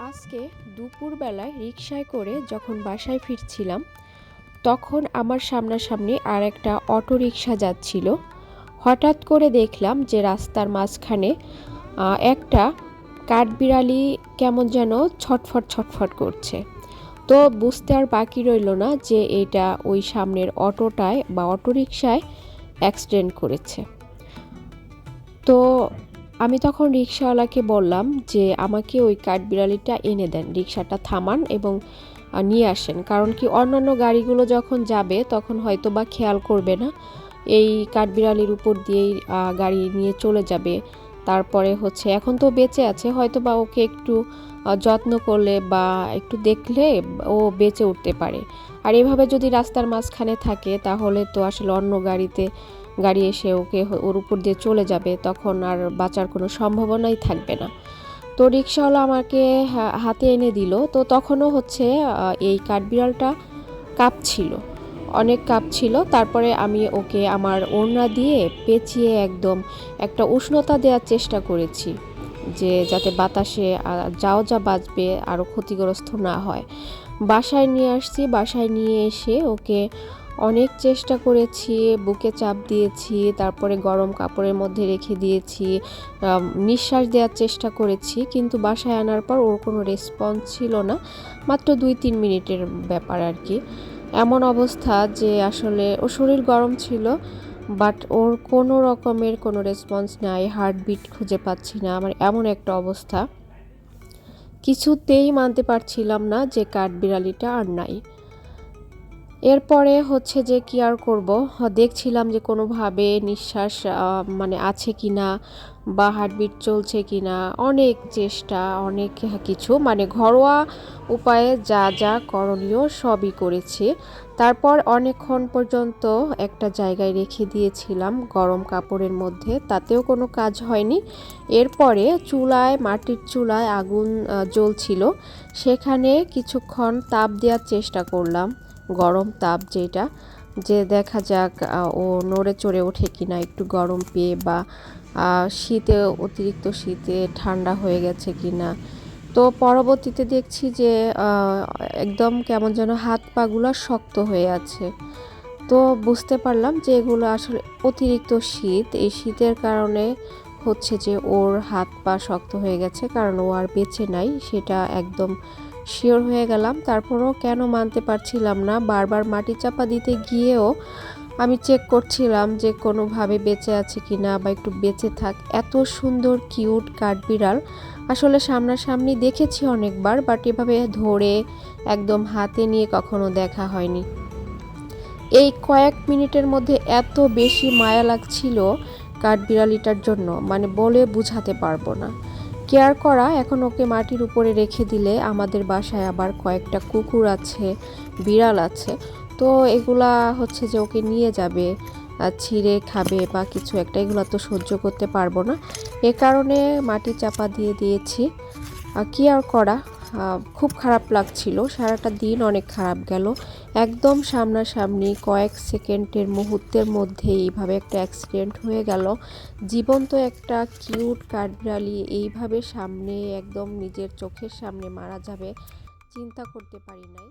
আজকে দুপুরবেলায় রিক্সায় করে যখন বাসায় ফিরছিলাম, তখন আমার সামনাসামনি আর একটা অটো রিকশা যাচ্ছিল। হঠাৎ করে দেখলাম যে রাস্তার মাঝখানে একটা কাঠবিড়ালি কেমন যেন ছটফট ছটফট করছে। তো বুঝতে আর বাকি রইল না যে এটা ওই সামনের অটোটায় বা অটো রিকশায় অ্যাক্সিডেন্ট করেছে। তো আমি তখন রিক্সাওয়ালাকে বললাম যে, আমাকে ওই কাঠবিড়ালিটা এনে দেন, রিক্সাটা থামান এবং নিয়ে আসেন। কারণ কি অন্যান্য গাড়িগুলো যখন যাবে, তখন হয়তো বা খেয়াল করবে না। এই কাঠবিড়ালির উপর দিয়েই গাড়ি নিয়ে চলে যাবে। তারপরে হচ্ছে, এখন তো বেঁচে আছে হয়তো বা ওকে একটু যত্ন করলে বা একটু দেখলে ও বেঁচে উঠতে পারে। আর এভাবে যদি রাস্তার মাঝখানে থাকে, তাহলে তো আসলে অন্য গাড়িতে গাড়ি এসে ওকে ওর উপর দিয়ে চলে যাবে, তখন আর বাঁচার কোনো সম্ভাবনাই থাকবে না। তো রিক্সাওয়ালা আমাকে হাতে এনে দিল। তো তখনও হচ্ছে এই কাঠবিড়ালটা কাঁপছিল। অনেক কাঁপছিল। তারপরে আমি ওকে আমার ওড়না দিয়ে পেঁচিয়ে একদম একটা উষ্ণতা দেওয়ার চেষ্টা করেছি, যে যাতে বাতাসে যাও যা বাঁচবে আরও ক্ষতিগ্রস্ত না হয়। বাসায় নিয়ে আসছি। বাসায় নিয়ে এসে ওকে অনেক চেষ্টা করেছি, বুকে চাপ দিয়েছি, তারপরে গরম কাপড়ের মধ্যে রেখে দিয়েছি নিঃশ্বাস দেওয়ার চেষ্টা করেছি, কিন্তু বাসায় আনার পর ওর কোনো রেসপন্স ছিল না, মাত্র দুই তিন মিনিটের ব্যাপার আর কি। এমন অবস্থা যে আসলে ওর শরীর গরম ছিল বাট ওর কোনো রকমের কোনো রেসপন্স নাই হার্টবিট খুঁজে পাচ্ছি না, আমার এমন একটা অবস্থা। কিছুতেই মানতে পারছিলাম না যে কাঠবিড়ালিটা আর নাই। এরপরে হচ্ছে যে কি আর করব? দেখছিলাম যে কোনোভাবে নিঃশ্বাস মানে আছে কি না বা হার্টবিট চলছে কি না অনেক চেষ্টা, অনেক কিছু মানে ঘরোয়া উপায়ে যা যা করণীয় সবই করেছি। তারপর অনেকক্ষণ পর্যন্ত একটা জায়গায় রেখে দিয়েছিলাম গরম কাপড়ের মধ্যে, তাতেও কোনো কাজ হয়নি। এরপরে চুলায়, মাটির চুলায় আগুন জ্বলছিল, সেখানে কিছুক্ষণ তাপ দেওয়ার চেষ্টা করলাম। গরম তাপ যেটা, যে দেখা যাক ও নড়ে চড়ে ওঠে কিনা, একটু গরম পেয়ে বা শীতে, অতিরিক্ত শীতে ঠান্ডা হয়ে গেছে কিনা। তো পরবর্তীতে দেখছি যে একদম কেমন যেন হাত পাগুলো শক্ত হয়ে আছে। তো বুঝতে পারলাম যে এগুলো আসলে অতিরিক্ত শীত। এই শীতের কারণে হচ্ছে যে ওর হাত পা শক্ত হয়ে গেছে, কারণ ও আর বেঁচে নাই, সেটা একদম শিওর হয়ে গেলাম। তারপরও কেন মানতে পারছিলাম না। বারবার মাটি চাপা দিতে গিয়েও আমি চেক করছিলাম যে কোনোভাবে বেঁচে আছে কি না বা একটু বেঁচে থাক। এত সুন্দর কিউট কাঠবিড়াল। আসলে সামনাসামনি দেখেছি অনেকবার বাট এভাবে ধরে একদম হাতে নিয়ে কখনো দেখা হয়নি। এই কয়েক মিনিটের মধ্যে এত বেশি মায়া লাগছিল কাঠবিড়ালিটার জন্য। মানে বলে বুঝাতে পারব না। কেয়ার করা এখন ওকে মাটির উপরে রেখে দিলে আমাদের বাসায় আবার কয়েকটা কুকুর আছে, বিড়াল আছে। তো এগুলা হচ্ছে যে ওকে নিয়ে যাবে ছিঁড়ে খাবে বা কিছু একটা, এগুলো তো সহ্য করতে পারব না। এ কারণে মাটি চাপা দিয়ে দিয়েছি। কেয়ার কি আর করা খুব খারাপ লাগছিল। সারাটা দিন অনেক খারাপ গেল। একদম সামনাসামনি কয়েক সেকেন্ডের মুহূর্তের মধ্যে এইভাবে একটা অ্যাক্সিডেন্ট হয়ে গেল। জীবন্ত একটা কিউট কাঠবিড়ালি এইভাবে সামনে একদম নিজের চোখের সামনে মারা যাবে, চিন্তা করতে পারি নাই।